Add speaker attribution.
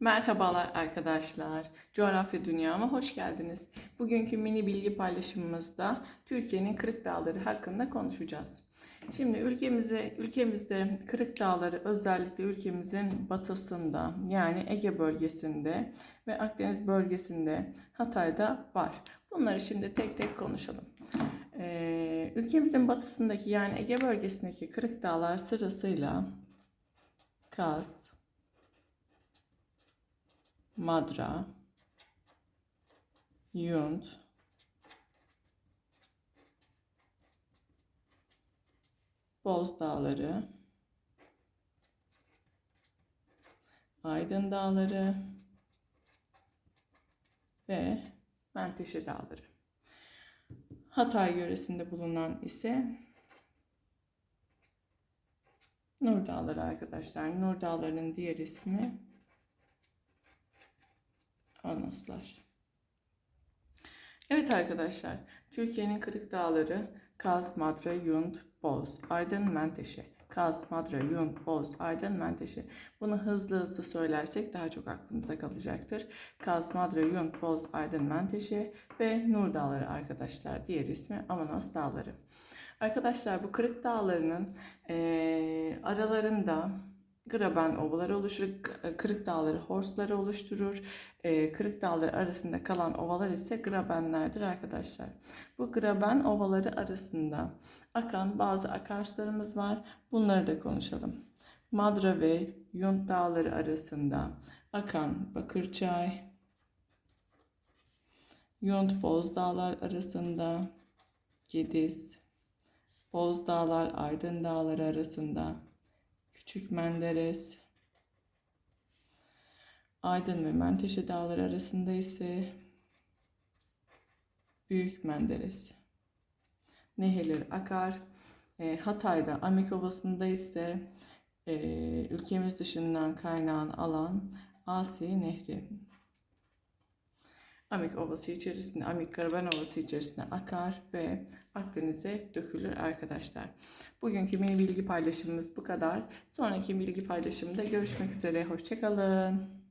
Speaker 1: Merhabalar arkadaşlar. Coğrafya Dünyama hoş geldiniz. Bugünkü mini bilgi paylaşımımızda Türkiye'nin Kırık Dağları hakkında konuşacağız. Şimdi ülkemize, ülkemizde Kırık Dağları özellikle ülkemizin batısında yani Ege bölgesinde ve Akdeniz bölgesinde Hatay'da var. Bunları şimdi tek tek konuşalım. Ee, ülkemizin batısındaki yani Ege bölgesindeki Kırık Dağlar sırasıyla Kaz, Madra, Yund, Boz Dağları, Aydın Dağları ve Menteşe Dağları. Hatay yöresinde bulunan ise Nur Dağları arkadaşlar. Nur Dağları'nın diğer ismi Anoslar. Evet arkadaşlar, Türkiye'nin Kırık Dağları Kaz, Madra, Yund, Boz, Aydın, Menteşe. Kaz, Madra, Yund, Boz, Aydın, Menteşe. Bunu hızlı hızlı söylersek daha çok aklınıza kalacaktır. Kaz, Madra, Yund, Boz, Aydın, Menteşe ve Nur Dağları arkadaşlar. Diğer ismi Amanos Dağları. Arkadaşlar bu Kırık Dağları'nın eee, aralarında Graben ovaları oluşur, Kırık Dağları horsları oluşturur. Ee, Kırık Dağları arasında kalan ovalar ise grabenlerdir arkadaşlar. Bu graben ovaları arasında akan bazı akarsularımız var. Bunları da konuşalım. Madra ve Yunt Dağları arasında akan Bakırçay, Yunt Boz Dağlar arasında Gediz, Boz Dağlar Aydın Dağları arasında Küçük Menderes, Aydın ve Menteşe Dağları arasında ise Büyük Menderes. Nehirler akar. E, Hatay'da Amik Ovası'nda ise e, ülkemiz dışından kaynağın alan Asi Nehri. Amik Ovası içerisinde, Amik Karaban Ovası içerisinde akar ve Akdeniz'e dökülür arkadaşlar. Bugünkü mini bilgi paylaşımımız bu kadar. Sonraki bilgi paylaşımında görüşmek üzere. Hoşçakalın.